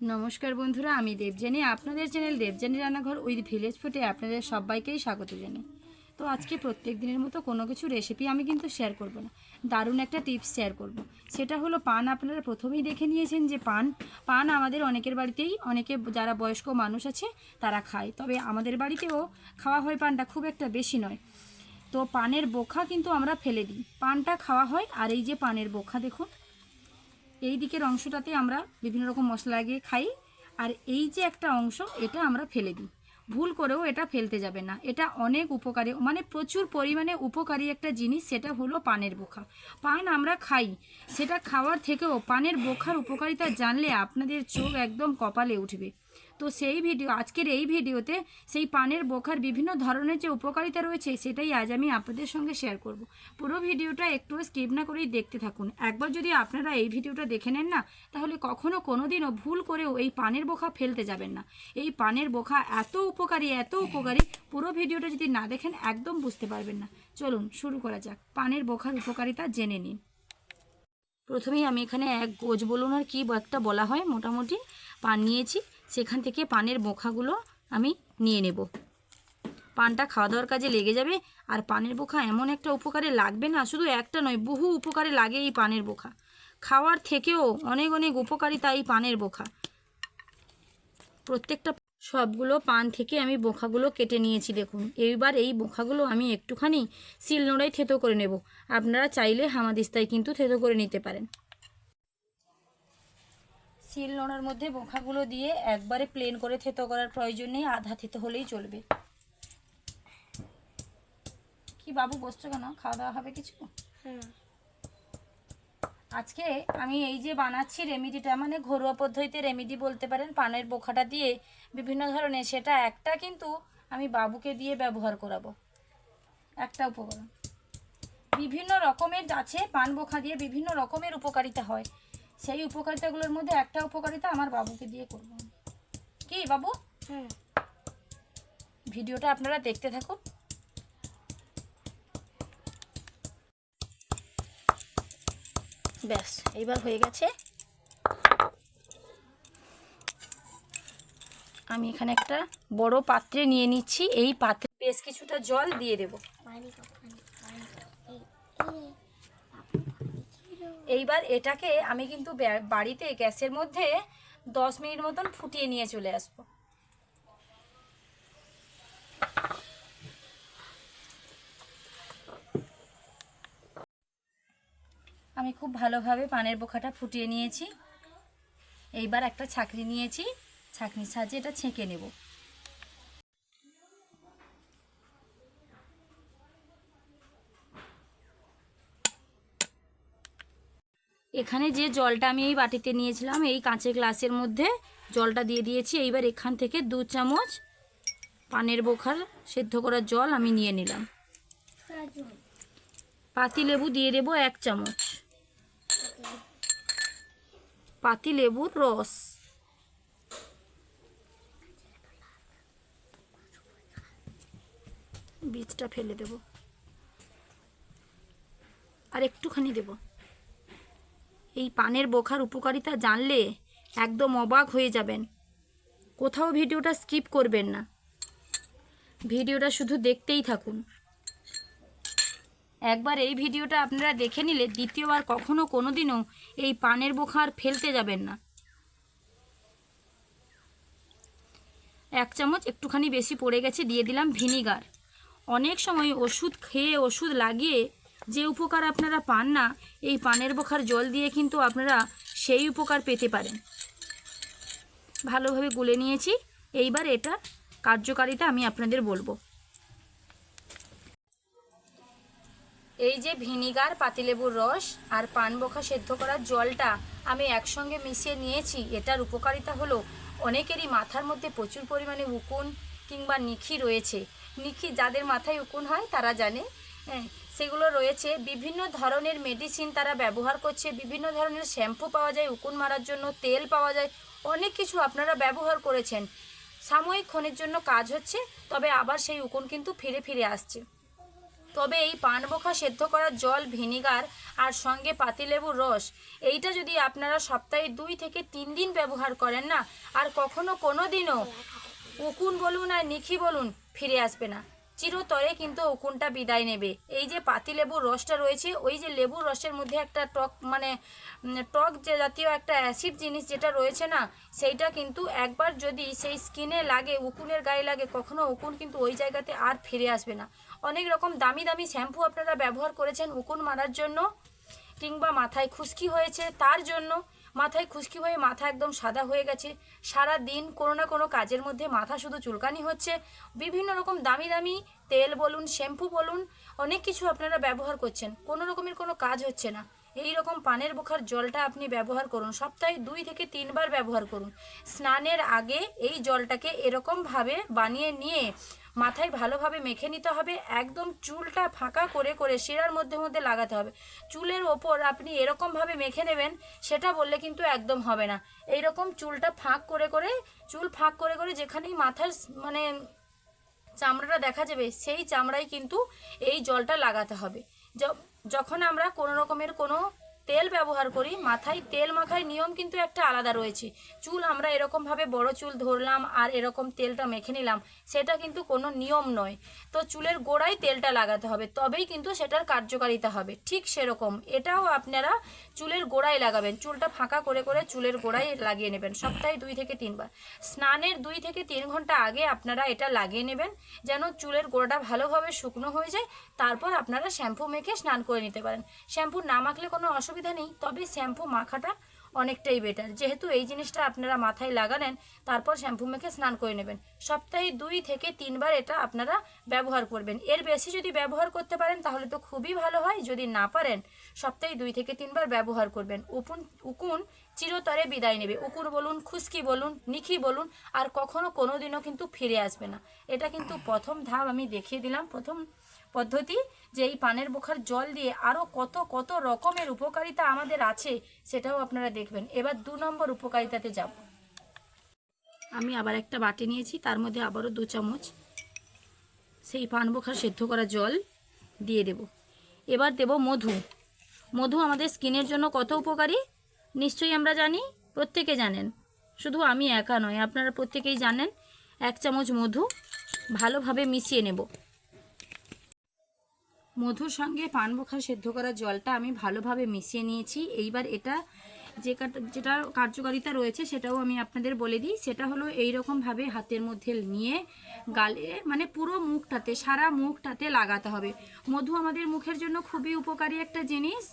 নমস্কার বন্ধুরা, আমি দেবজানি আপনাদের চ্যানেল দেবজানি রান্নাঘর উইথ ভিলেজ ফুটে আপনাদের সবাইকেই স্বাগত জানাই। তো আজকে প্রত্যেক দিনের মতো কোনো কিছু রেসিপি আমি কিন্তু শেয়ার করব না। দারুণ একটা টিপস শেয়ার করব। সেটা হলো পান। আপনারা প্রথমেই দেখে নিয়েছেন যে পান পান আমাদের অনেকের বাড়িতেই, অনেকে যারা বয়স্ক মানুষ আছে, তারা খায়। তবে আমাদের বাড়িতেও খাওয়া হয় পানটা খুব একটা বেশি নয়। তো পানের বোখা কিন্তু আমরা ফেলে দিই। পানটা খাওয়া হয়, আর এই যে পানের বোখা দেখুন এই দিকের অংশটাতে আমরা বিভিন্ন রকম মশলা লাগিয়ে খাই, আর এই যে একটা অংশ, এটা আমরা ফেলে দিই। ভুল করেও এটা ফেলতে যাবে না। এটা অনেক উপকারী মানে প্রচুর পরিমাণে উপকারী একটা জিনিস, সেটা হলো পানের বোখা। পান আমরা খাই, সেটা খাওয়ার থেকেও পানের বোখার উপকারিতা জানলে আপনাদের চোখ একদম কপালে উঠবে। তো সেই ভিডিও, আজকের এই ভিডিওতে সেই পানের বোখার বিভিন্ন ধরনের যে উপকারিতা রয়েছে সেটাই আজ আমি আপনাদের সঙ্গে শেয়ার করব। পুরো ভিডিওটা একটু স্কিপ না করেই দেখতে থাকুন। একবার যদি আপনারা এই ভিডিওটা দেখে নেন না, তাহলে কখনো কোনোদিনও ভুল করেও এই পানের বোখা ফেলতে যাবেন না। এই পানের বোখা এত উপকারী এত উপকারী, পুরো ভিডিওটা যদি না দেখেন, একদম বুঝতে পারবেন না। চলুন শুরু করা যাক। পানের বোখার উপকারিতা জেনে নিন। প্রথমেই আমি এখানে এক গোজ বলুন আর কি একটা বলা হয়, মোটামুটি। পান নিয়েছি। সেখান থেকে পানের বোখাগুলো আমি নিয়ে নেব। পানটা খাওয়া দাওয়ার কাজে লেগে যাবে। আর পানের বোখা এমন একটা উপকারে লাগবে না, শুধু একটা নয়, বহু উপকারে লাগে এই পানের বোখা। খাওয়ার থেকেও অনেক অনেক উপকারিতা এই পানের বোখা। প্রত্যেকটা সবগুলো পান থেকে আমি বোখাগুলো কেটে নিয়েছি, দেখুন। এইবার এই বোখাগুলো আমি একটুখানি শিলনোড়ায় থেতো করে নেব। আপনারা চাইলে হামাদিস্তায় কিন্তু থেতো করে নিতে পারেন। শিল নোড়ার মধ্যে বোখাগুলো দিয়ে একবারে প্লেন করে থেতো করার প্রয়োজন নেই আধা থেতো হলেই চলবে। কি বাবু বসছো কেন? খাওয়া দাওয়া হবে কিছু? আজকে আমি এই যে বানাচ্ছি রেমিডিটা মানে ঘরোয়া পদ্ধতিতে রেমিডি বলতে পারেন পানের বোখাটা দিয়ে বিভিন্ন ধরনের সেটা একটা কিন্তু আমি বাবুকে দিয়ে ব্যবহার করাবো। একটা উপকরণ। বিভিন্ন রকমের আছে পান বোখা দিয়ে বিভিন্ন রকমের উপকারিতা হয়। সেই উপকারিতাগুলোর মধ্যে একটা উপকারিতা আমার বাবুকে দিয়ে করব কি বাবু? হ্যাঁ। ভিডিওটা আপনারা দেখতে থাকুন। ব্যাস এইবার হয়ে গেছে। আমি এখানে একটা বড় পাত্রে নিয়ে নিচ্ছি। এই পাত্রে বেশ কিছুটা জল দিয়ে দেব। এইবার এটাকে আমি কিন্তু বাড়িতে গ্যাসের মধ্যে দশ মিনিট মতন ফুটিয়ে নিয়ে চলে আসব। আমি খুব ভালোভাবে পানের বোখাটা ফুটিয়ে নিয়েছি। এইবার একটা ছাকরি নিয়েছি। ছাকনির সাহায্যে এটা ছেঁকে নেব। এখানে যে জলটা আমি এই বাটিতে নিয়েছিলাম, এই কাঁচের গ্লাসের মধ্যে জলটা দিয়ে দিয়েছি। এইবার এখান থেকে দু চামচ পানের বোখার সেদ্ধ করার জল আমি নিয়ে নিলাম। পাতি লেবু দিয়ে দেবো এক চামচ। পাতি লেবুর রস। বীজটা ফেলে দেব। আর একটুখানি দেব। এই পানের বোখার উপকারিতা জানলে একদম অবাক হয়ে যাবেন। কোথাও ভিডিওটা স্কিপ করবেন না। ভিডিওটা শুধু দেখতেই থাকুন। একবার এই ভিডিওটা আপনারা দেখে নিলে দ্বিতীয়বার কখনো কোনো দিনও এই পানের বোখার ফেলতে যাবেন না। এক চামচ একটুখানি বেশি পড়ে গেছে, দিয়ে দিলাম ভিনিগার। অনেক সময় ওষুধ খেয়ে ওষুধ লাগিয়ে যে উপকার আপনারা পান না, এই পানের বোখার জল দিয়ে কিন্তু আপনারা সেই উপকার পেতে পারেন। ভালোভাবে গুলে নিয়েছি। এইবার এটা কার্যকারিতা আমি আপনাদের বলব। এই যে ভিনিগার, পাতিলেবুর রস আর পান বোখা সেদ্ধ করার জলটা আমি একসঙ্গে মিশিয়ে নিয়েছি। এটার উপকারিতা হলো অনেকেরই মাথার মধ্যে প্রচুর পরিমাণে উকুন কিংবা নিখি রয়েছে। নিখি যাদের মাথায় উকুন হয়, তারা জানে সেগুলো রয়েছে। বিভিন্ন ধরনের মেডিসিন তারা ব্যবহার করছে। বিভিন্ন ধরনের শ্যাম্পু পাওয়া যায়, উকুন মারার জন্য তেল পাওয়া যায়। অনেক কিছু আপনারা ব্যবহার করেছেন। সাময়িক ক্ষণের জন্য কাজ হচ্ছে, তবে আবার সেই উকুন কিন্তু ফিরে ফিরে আসছে। তবে এই পান বোখা সেদ্ধ করার জল, ভিনিগার আর সঙ্গে পাতিলেবুর রস, এইটা যদি আপনারা সপ্তাহে দুই থেকে তিন দিন ব্যবহার করেন না, আর কখনো কোনো দিনও উকুন বলুন আর নিখি বলুন, ফিরে আসবে না। চিরতরে কিন্তু উকুনটা বিদায় নেবে। এই যে পাতি লেবুর রসটা রয়েছে, ওই যে লেবুর রসের মধ্যে একটা টক মানে টক যে জাতীয় একটা অ্যাসিড জিনিস যেটা রয়েছে না, সেইটা কিন্তু একবার যদি সেই স্কিনে লাগে, উকুনের গায়ে লাগে, কখনো উকুন কিন্তু ওই জায়গাতে আর ফিরে আসবে না। অনেক রকম দামি দামি শ্যাম্পু আপনারা ব্যবহার করেছেন উকুন মারার জন্য, কিংবা মাথায় খুশকি হয়েছে তার জন্য। মাথায় খুশকি হয়ে মাথা একদম সাদা হয়ে গেছে। সারা দিন কোনো না কোনো কাজের মধ্যে মাথা শুধু চুলকানি হচ্ছে। বিভিন্ন রকম দামি দামি তেল বলুন, শ্যাম্পু বলুন, অনেক কিছু আপনারা ব্যবহার করছেন। কোনো রকমের কোনো কাজ হচ্ছে না। এই রকম পানের বোখার জলটা আপনি ব্যবহার করুন। সপ্তাহে দুই থেকে তিনবার ব্যবহার করুন। স্নানের আগে এই জলটাকে এরকমভাবে বানিয়ে নিয়ে মাথায় ভালোভাবে মেখে নিতে হবে। একদম চুলটা ফাঁকা করে করে শিরার মধ্যে মধ্যে লাগাতে হবে। চুলের ওপর আপনি এরকমভাবে মেখে নেবেন, সেটা বললে কিন্তু একদম হবে না। এইরকম চুলটা ফাঁক করে করে, চুল ফাঁক করে করে যেখানেই মাথার মানে চামড়াটা দেখা যাবে, সেই চামড়ায় কিন্তু এই জলটা লাগাতে হবে। যখন আমরা কোনো রকমের কোনো তেল ব্যবহার করি, মাথায় তেল মাখার নিয়ম কিন্তু একটা আলাদা রয়েছে। চুল আমরা এরকমভাবে বড় চুল ধরলাম আর এরকম তেলটা মেখে নিলাম, সেটা কিন্তু কোনো নিয়ম নয়। তো চুলের গোড়ায় তেলটা লাগাতে হবে, তবেই কিন্তু সেটার কার্যকারিতা হবে। ঠিক সেরকম, এটাও আপনারা চুলের গোড়ায় লাগাবেন। চুলটা ফাঁকা করে করে চুলের গোড়ায় লাগিয়ে নেবেন, সপ্তাহে দুই থেকে তিনবার। স্নানের দুই থেকে তিন ঘণ্টা আগে আপনারা এটা লাগিয়ে নেবেন, যেন চুলের গোড়াটা ভালোভাবে শুকনো হয়ে যায়। তারপর আপনারা শ্যাম্পু মেখে স্নান করে নিতে পারেন। শ্যাম্পু না মাখলে কোনো অসুবিধা নেই, তবে শ্যাম্পু মাখাটা অনেকটাই বেটার যেহেতু এই জিনিসটা আপনারা মাথায় লাগালেন, তারপর শ্যাম্পু মেখে স্নান করে নেবেন। সপ্তাহে দুই থেকে তিনবার এটা আপনারা ব্যবহার করবেন। এর বেশি যদি ব্যবহার করতে পারেন, তাহলে তো খুবই ভালো হয়। যদি না পারেন, সপ্তাহে দুই থেকে তিনবার ব্যবহার করবেন। উকুন উকুন চিরতরে বিদায় নেবে। উকুন বলুন, খুশকি বলুন, নিখি বলুন, আর কখনো কোনো দিনও কিন্তু ফিরে আসবে না। এটা কিন্তু প্রথম ধাপ, আমি দেখিয়ে দিলাম। প্রথম পদ্ধতি যে এই পানের বোখার জল দিয়ে আরও কত কত রকমের উপকারিতা আমাদের আছে সেটাও আপনারা দেখবেন। এবার দু নম্বর উপকারিতাতে যাব। আমি আবার একটা বাটি নিয়েছি, তার মধ্যে আবারও দু চামচ সেই পান বোখার সেদ্ধ করা জল দিয়ে দেব। এবার দেব মধু। মধু আমাদের স্কিনের জন্য কত উপকারী? নিশ্চয়ই আমরা জানি, প্রত্যেকে জানেন। শুধু আমি একা নয় আপনারা প্রত্যেকেই জানেন, এক চামচ মধু ভালোভাবে মিশিয়ে নেব। মধুর সঙ্গে পান বোখা সেদ্ধ করা জলটা আমি ভালোভাবে মিশিয়ে নিয়েছি। এইবার এটা যে যেটা কার্যকারিতা রয়েছে সেটাও আমি আপনাদের বলে দিই। সেটা হলো এই রকমভাবে হাতের মধ্যে নিয়ে গালে মানে পুরো মুখটাতে, সারা মুখটাতে লাগাতে হবে। মধু আমাদের মুখের জন্য খুবই উপকারী একটা জিনিস।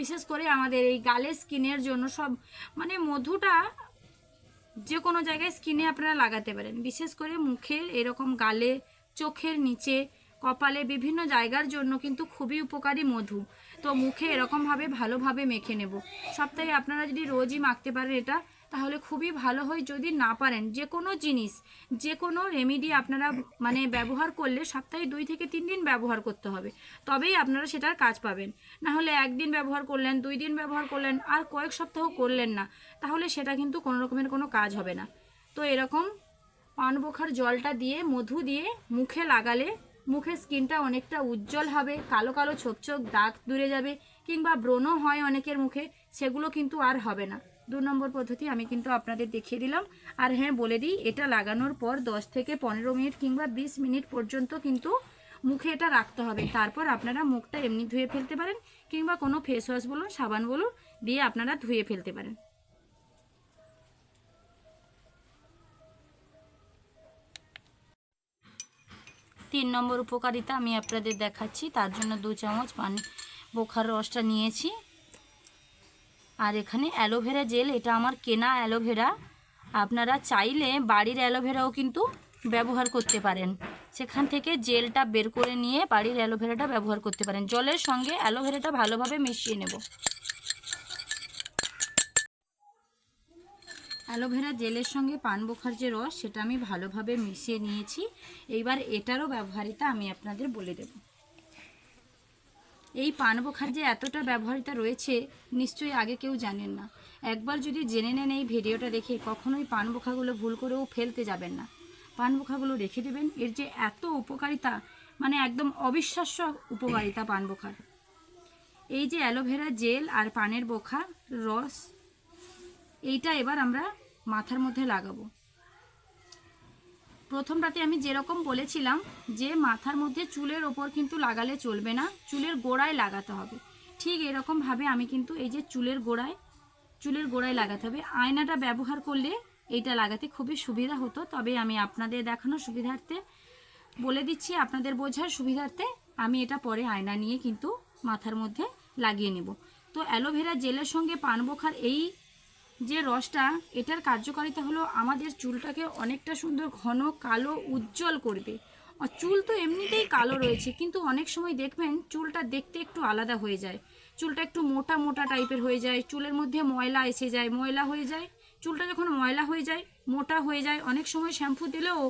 বিশেষ করে আমাদের এই গালে স্কিনের জন্য সব মানে মধুটা যে কোনো জায়গায় স্কিনে আপনারা লাগাতে পারেন। বিশেষ করে মুখের এরকম গালে, চোখের নিচে কপালে বিভিন্ন জায়গার জন্য কিন্তু খুবই উপকারী মধু। তো মুখে এরকমভাবে ভালোভাবে মেখে নেব। সপ্তাহে আপনারা যদি রোজই মাখতে পারেন এটা, তাহলে খুবই ভালো হয় যদি না পারেন। যে কোনো জিনিস যে কোনো রেমিডি আপনারা মানে ব্যবহার করলে সপ্তাহে দুই থেকে তিন দিন ব্যবহার করতে হবে। তবেই আপনারা সেটার কাজ পাবেন। না হলে একদিন ব্যবহার করলেন, দুই দিন ব্যবহার করলেন, আর কয়েক সপ্তাহ করলেন না, তাহলে সেটা কিন্তু কোনো রকমের কোনো কাজ হবে না। তো এরকম পান বোখার জলটা দিয়ে, মধু দিয়ে মুখে লাগালে মুখের স্কিনটা অনেকটা উজ্জ্বল হবে, কালো কালো ছোপ ছোপ দাগ দূরে যাবে কিংবা ব্রণ হয় অনেকের মুখে, সেগুলো কিন্তু আর হবে না। দু নম্বর পদ্ধতি আমি কিন্তু আপনাদের দেখিয়ে দিলাম। আর হ্যাঁ বলে দিই, এটা লাগানোর পর দশ থেকে পনেরো মিনিট কিংবা বিশ মিনিট পর্যন্ত কিন্তু মুখে এটা রাখতে হবে। তারপর আপনারা মুখটা এমনি ধুয়ে ফেলতে পারেন কিংবা কোনো ফেস ওয়াশ বলুন, সাবান বলুন, দিয়ে আপনারা ধুয়ে ফেলতে পারেন। তিন নম্বর উপকারিতা আমি আপনাদের দেখাচ্ছি। তার জন্য দু চামচ পানি বোখার রসটা নিয়েছি। আর এখানে অ্যালোভেরা জেল, এটা আমার কেনা অ্যালোভেরা। আপনারা চাইলে বাড়ির অ্যালোভেরাও কিন্তু ব্যবহার করতে পারেন। সেখান থেকে জেলটা বের করে নিয়ে বাড়ির অ্যালোভেরাটা ব্যবহার করতে পারেন। জলের সঙ্গে অ্যালোভেরাটা ভালোভাবে মিশিয়ে নেব। অ্যালোভেরা জেলের সঙ্গে পান বোখার যে রস, সেটা আমি ভালোভাবে মিশিয়ে নিয়েছি। এইবার এটারও ব্যবহারিতা আমি আপনাদের বলে দেব। এই পান বোখার যে এতটা ব্যবহারিতা রয়েছে, নিশ্চয়ই আগে কেউ জানেন না। একবার যদি জেনে নেন এই ভিডিওটা দেখে, কখনোই পান বোখাগুলো ভুল করেও ফেলতে যাবেন না। পান বোখাগুলো রেখে দেবেন। এর যে এত উপকারিতা মানে একদম অবিশ্বাস্য উপকারিতা পান বোখার এই যে অ্যালোভেরা জেল আর পানের বোখা রস এইটা এবার আমরা মাথার মধ্যে লাগাবো। প্রথম রাতে আমি যেরকম বলেছিলাম যে মাথার মধ্যে চুলের ওপর কিন্তু লাগালে চলবে না, চুলের গোড়ায় লাগাতে হবে। ঠিক এরকমভাবে আমি কিন্তু এই যে চুলের গোড়ায় চুলের গোড়ায় লাগাতে হবে। আয়নাটা ব্যবহার করলে এইটা লাগাতে খুবই সুবিধা হতো, তবে আমি আপনাদের দেখানোর সুবিধার্থে বলে দিচ্ছি, আপনাদের বোঝার সুবিধার্থে আমি এটা পরে আয়না নিয়ে কিন্তু মাথার মধ্যে লাগিয়ে নেব। তো অ্যালোভেরা জেলের সঙ্গে পান বোখার এই যে রসটা, এটার কার্যকারিতা হলো আমাদের চুলটাকে অনেকটা সুন্দর ঘন, কালো, উজ্জ্বল করবে। চুল তো এমনিতেই কালো রয়েছে, কিন্তু অনেক সময় দেখবেন চুলটা দেখতে একটু আলাদা হয়ে যায়। চুলটা একটু মোটা মোটা টাইপের হয়ে যায়, চুলের মধ্যে ময়লা এসে যায়, ময়লা হয়ে যায়। চুলটা যখন ময়লা হয়ে যায়, মোটা হয়ে যায়, অনেক সময় শ্যাম্পু দিলেও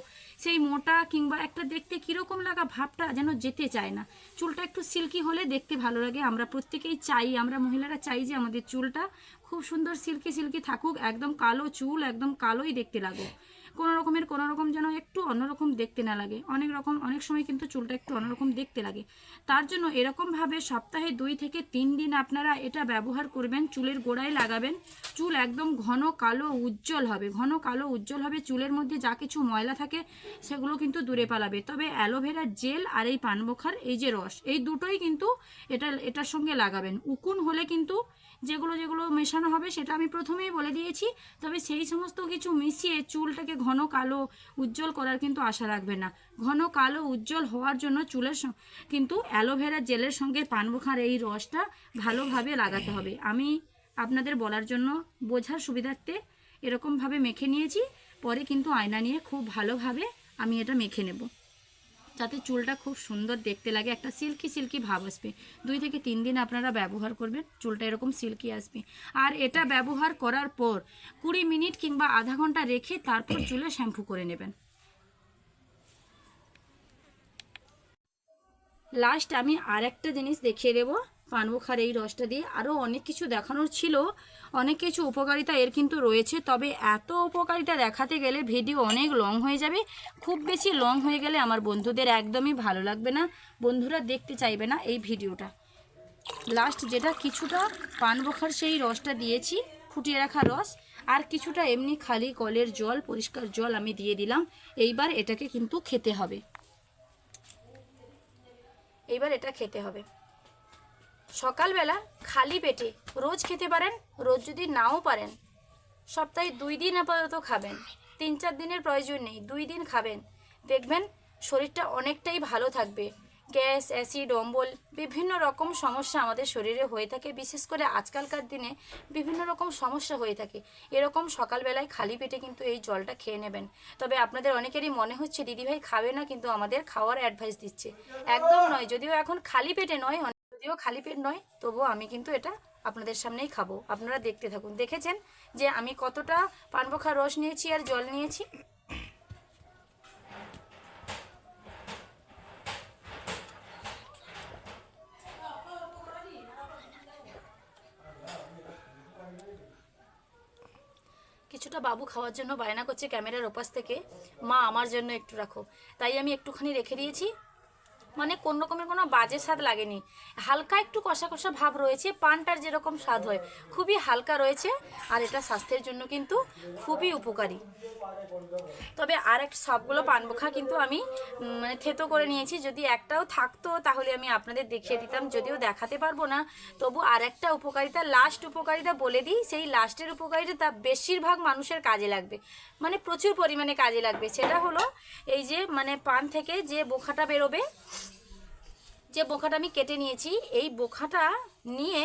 সেই মোটা কিংবা একটা দেখতে কীরকম লাগা ভাবটা যেন যেতে চায় না। চুলটা একটু সিল্কি হলে দেখতে ভালো লাগে। আমরা প্রত্যেকেই চাই, আমরা মহিলারা চাই যে আমাদের চুলটা খুব সুন্দর সিল্কি সিল্কি থাকুক, একদম কালো চুল, একদম কালোই দেখতে লাগুক। কোনো রকমের কোনো রকম যেন একটু অন্যরকম দেখতে না লাগে। অনেক রকম, অনেক সময় কিন্তু চুলটা একটু অন্যরকম দেখতে লাগে। তার জন্য এরকমভাবে সপ্তাহে দুই থেকে তিন দিন আপনারা এটা ব্যবহার করবেন, চুলের গোড়ায় লাগাবেন। চুল একদম ঘন, কালো, উজ্জ্বল হবে। ঘন, কালো, উজ্জ্বল হবে। চুলের মধ্যে যা কিছু ময়লা থাকে, সেগুলো কিন্তু দূরে পালাবে। তবে অ্যালোভেরা জেল আর এই পানবোখার, এই যে রস, এই দুটোই কিন্তু এটা, এটার সঙ্গে লাগাবেন। উকুন হলে কিন্তু যেগুলো যেগুলো মেশানো হবে সেটা আমি প্রথমেই বলে দিয়েছি। তবে সেই সমস্ত কিছু মিশিয়ে চুলটাকে ঘন কালো উজ্জ্বল করার কিন্তু আশা রাখবে না। ঘন কালো উজ্জ্বল হওয়ার জন্য চুলের কিন্তু অ্যালোভেরা জেলের সঙ্গে পানবোখার এই রসটা ভালোভাবে লাগাতে হবে। আমি আপনাদের বলার জন্য বোঝার সুবিধার্থে এরকমভাবে মেখে নিয়েছি। পরে কিন্তু আয়না নিয়ে খুব ভালোভাবে আমি এটা মেখে নেব। যাতে চুলটা খুব সুন্দর দেখতে লাগে, একটা সিল্কি সিল্কি ভাব আসবে। দুই থেকে তিন দিন আপনারা ব্যবহার করবেন, চুলটা এরকম সিল্কি আসবে। আর এটা ব্যবহার করার পর কুড়ি মিনিট কিংবা আধা ঘণ্টা রেখে তারপর চুলে শ্যাম্পু করে নেবেন। লাস্ট আমি আর একটা জিনিস দেখিয়ে দেবো। পানবোখার এই রসটা দিয়ে আরও অনেক কিছু দেখানোর ছিল। অনেক কিছু উপকারিতা এর কিন্তু রয়েছে, তবে এত উপকারিতা দেখাতে গেলে ভিডিও অনেক লং হয়ে যাবে। খুব বেশি লং হয়ে গেলে আমার বন্ধুদের একদমই ভালো লাগবে না। বন্ধুরা দেখতে চাইবে না এই ভিডিওটা। লাস্ট যেটা কিছুটা পানবোখার সেই রসটা দিয়েছি, ফুটিয়ে রাখা রস। আর কিছুটা এমনি খালি কলের জল, পরিষ্কার জল আমি দিয়ে দিলাম। এইবার এটাকে কিন্তু খেতে হবে। এইবার এটা খেতে হবে। সকালবেলা খালি পেটে রোজ খেতে পারেন, রোজ যদি নাও পারেন। সপ্তাহে দুই দিন আপাতত খাবেন। তিন চার দিনের প্রয়োজন নেই, দুই দিন খাবেন। দেখবেন শরীরটা অনেকটাই ভালো থাকবে। গ্যাস, অ্যাসিড, অম্বল, বিভিন্ন রকম সমস্যা আমাদের শরীরে হয়ে থাকে। বিশেষ করে আজকালকার দিনে বিভিন্ন রকম সমস্যা হয়ে থাকে। এরকম সকালবেলায় খালি পেটে কিন্তু এই জলটা খেয়ে নেবেন। তবে আপনাদের অনেকেরই মনে হচ্ছে, দিদিভাই খাবে না, কিন্তু আমাদের খাওয়ার অ্যাডভাইস দিচ্ছে। একদম নয়, যদিও এখন খালি পেটে নয় যদিও খালি পেট নয়, তবুও আমি কিন্তু এটা আপনাদের সামনেই খাব। আপনারা দেখতে থাকুন। দেখেছেন যে আমি কতটা পানবোখা রস নিয়েছি আর জল নিয়েছি? কিছুটা বাবু খাওয়ার জন্য বায়না করছে ক্যামেরার ওপাশ থেকে। মা আমার জন্য একটু রাখো। তাই আমি একটুখানি রেখে দিয়েছি। মানে কোন রকমের কোনো বাজে স্বাদ লাগেনি। হালকা একটু কষা কষা ভাব রয়েছে, পানটার যেরকম স্বাদ হয়। খুবই হালকা রয়েছে আর এটা স্বাস্থ্যের জন্য কিন্তু খুবই উপকারী। তবে আর এক সবগুলো পানবোখা কিন্তু আমি মানে থেতো করে নিয়েছি। যদি একটাও থাকতো তাহলে আমি আপনাদের দেখিয়ে দিতাম, যদিও দেখাতে পারব না। তবু আর একটা উপকারিতা লাস্ট উপকারিতা বলে দিই, সেই লাস্টের উপকারিতা তা বেশিরভাগ মানুষের কাজে লাগবে। মানে প্রচুর পরিমাণে কাজে লাগবে। সেটা হলো এই যে মানে পান থেকে যে বোখাটা বেরোবে যে বোখাটা আমি কেটে নিয়েছি, এই বোখাটা নিয়ে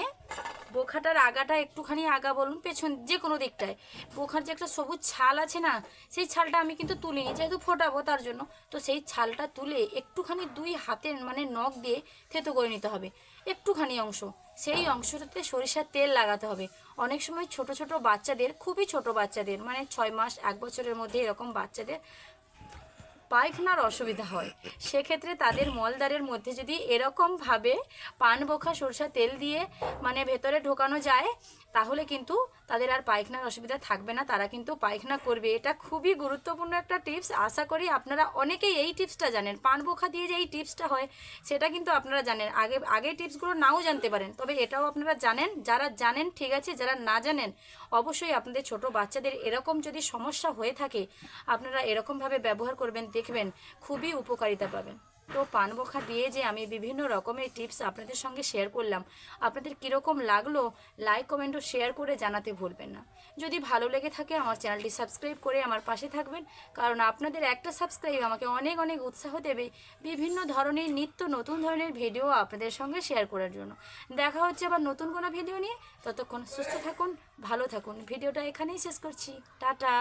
বোখাটার আগাটা একটুখানি আগা বলুন, পেছন যে কোনো দিকটায়। বোখার যে একটা সবুজ ছাল আছে না, সেই ছালটা আমি কিন্তু তুলিনি, যেহেতু ফোটাবো তার জন্য। তো সেই ছালটা তুলে একটুখানি দুই হাতের মানে নখ দিয়ে থেতো করে নিতে হবে, একটুখানি অংশ। সেই অংশটাতে সরিষার তেল লাগাতে হবে। অনেক সময় ছোট ছোট বাচ্চাদের, খুবই ছোট বাচ্চাদের মানে ছয় মাস, এক বছরের মধ্যে এরকম বাচ্চাদের পায়খানার অসুবিধা হয়। সেক্ষেত্রে তাদের মলদারের মধ্যে যদি এরকমভাবে পান বোখা সরষা তেল দিয়ে মানে ভেতরে ঢোকানো যায়, তাহলে কিন্তু তাদের আর পায়খানার অসুবিধা থাকবে না, তারা কিন্তু পায়খানা করবে। এটা খুবই গুরুত্বপূর্ণ একটা টিপস। আশা করি আপনারা অনেকেই এই টিপসটা জানেন। পান বোখা দিয়ে যে এই টিপসটা হয়, সেটা কিন্তু আপনারা জানেন। আগে আগে টিপসগুলো নাও জানতে পারেন। তবে এটাও আপনারা জানেন। যারা জানেন, ঠিক আছে, যারা না জানেন, অবশ্যই আপনাদের ছোট বাচ্চাদের এরকম যদি সমস্যা হয়ে থাকে, আপনারা এরকমভাবে ব্যবহার করবেন, দেখবেন খুবই উপকারিতা পাবেন। তো পান বোখা দিয়ে যে আমি বিভিন্ন রকমের টিপস আপনাদের সঙ্গে শেয়ার করলাম, আপনাদের কীরকম লাগল লাইক কমেন্ট ও শেয়ার করে জানাতে ভুলবেন না। যদি ভালো লেগে থাকে, আমার চ্যানেলটি সাবস্ক্রাইব করে আমার পাশে থাকবেন, কারণ আপনাদের একটা সাবস্ক্রাইব আমাকে অনেক অনেক উৎসাহ দেবে বিভিন্ন ধরনের নিত্য নতুন ধরনের ভিডিও আপনাদের সঙ্গে শেয়ার করার জন্য। দেখা হচ্ছে আবার নতুন কোনো ভিডিও নিয়ে, ততক্ষণ সুস্থ থাকুন, ভালো থাকুন। ভিডিওটা এখানেই শেষ করছি। টাটা!